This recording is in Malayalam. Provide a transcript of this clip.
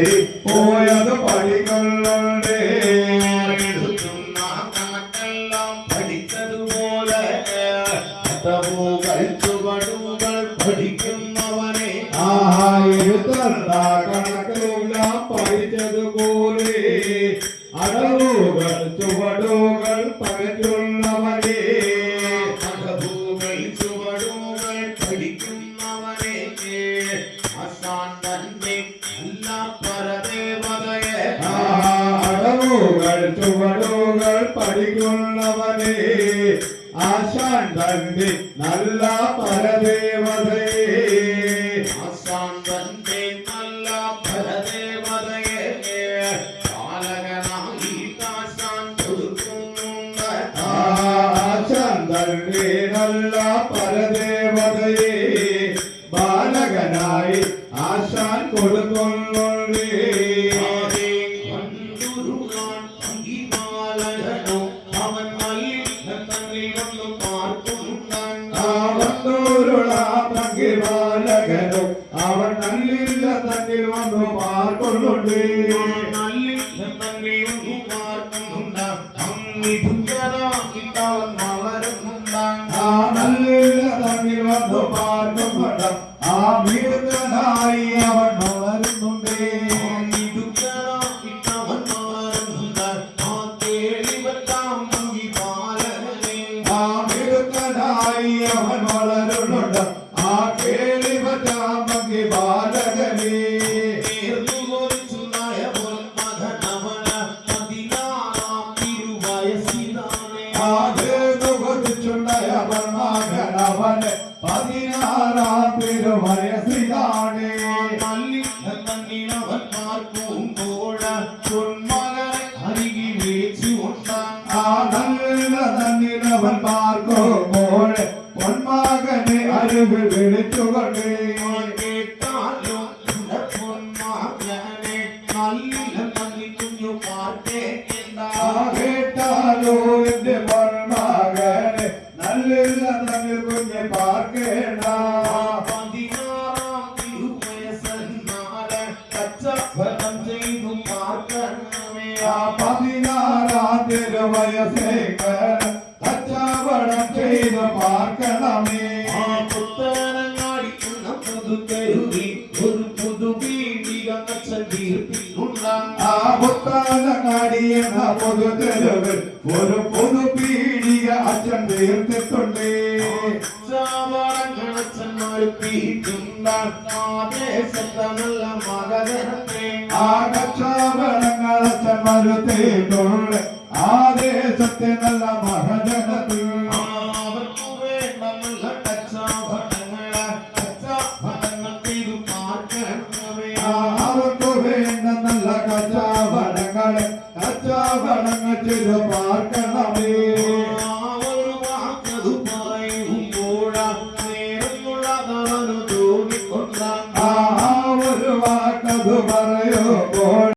കയറി പോയത് പടികളുണ്ട് എഴുതുന്ന കണക്കെല്ലാം പഠിച്ചതുപോലെ ചുവടുകൾ പഠിക്കുന്നവനെ ആഹാ എഴുത്തണ്ട കണക്കെല്ലാം പഠിച്ചതുപോലെ അടവുകൾ ചുവടുകൾ പഠിച്ചുള്ളവരെ അടവുകൾ ചുവടുകൾ പഠിക്കുന്നവനെ ആശാന്തന്റെ നല്ല പരദേവതയെ. അശാന്തന്റെ നല്ല പരദേവതയെ. പാലകനായി ആശാൻ കൊടുക്കുന്നുണ്ട് ആശാന്തന്റെ നല്ല പരദേവതയെ ബാലകനായി ആശാൻ കൊടുക്കുന്നുണ്ട് നല്ല തന്നിലൊന്ന് പാർക്കുന്നുണ്ട് അവന്നൂരുള്ള പങ്കി ബാലകനും. അവൻ നല്ലില്ല തന്നിൽ വന്നു പാർക്കൊള്ളുണ്ട്. നല്ല തന്നിലൊന്ന് പാർക്കുന്നുണ്ട് അങ്ങിതുക്കരാക്കിട്ടവൻ വളരുന്നുണ്ട് ആ നല്ലില്ല തന്നിൽ വന്നു പാർക്കുന്നുണ്ട് ആ വീടുകളായി അവൻ വളരുന്നുണ്ട്. അവൻ വളരുന്നുണ്ട് ആ കേളി പറ്റാമങ്കി ബാലകനേ. അവന് പതിനാറാം തിരുവയസ്സിലാണ്. ആ നല്ല തന്നിലവൻ പാർക്കുമ്പോൾ പൊന്മാകനെ അരുവ് വിളിച്ചുകൊണ്ട്. ആ കേട്ടാലോ എന്റെ നല്ല തന്നിൽ പാർക്കേണ്ട. പതിനാറാം തിരുവയസ്സന്നാൽ കച്ചവടം ചെയ്തു പാർക്കണമേ. ആ പതിനാറാം തിരുവയസ്സേക്കൻ കച്ചവടം പാർക്കണമേ. ആ പുതുക്കരുതി ഒരു അച്ഛൻ തീർപ്പിക്കുണ്ടാകും ആ തെരുവിൽ ഒരു അച്ഛൻ തീർത്തിട്ടുണ്ട് ആ ദേശത്തെ നല്ല മഹജനത്തിൽ കച്ചാവളങ്ങൾ ചെയ്ത് പാർക്കണമേ. ഒരു വാക്കതു പറയുമ്പോൾ നേരമുള്ളതവനു തോന്നിക്കൊണ്ടാണ് ആ ഒരു വാക്കത് പറയോ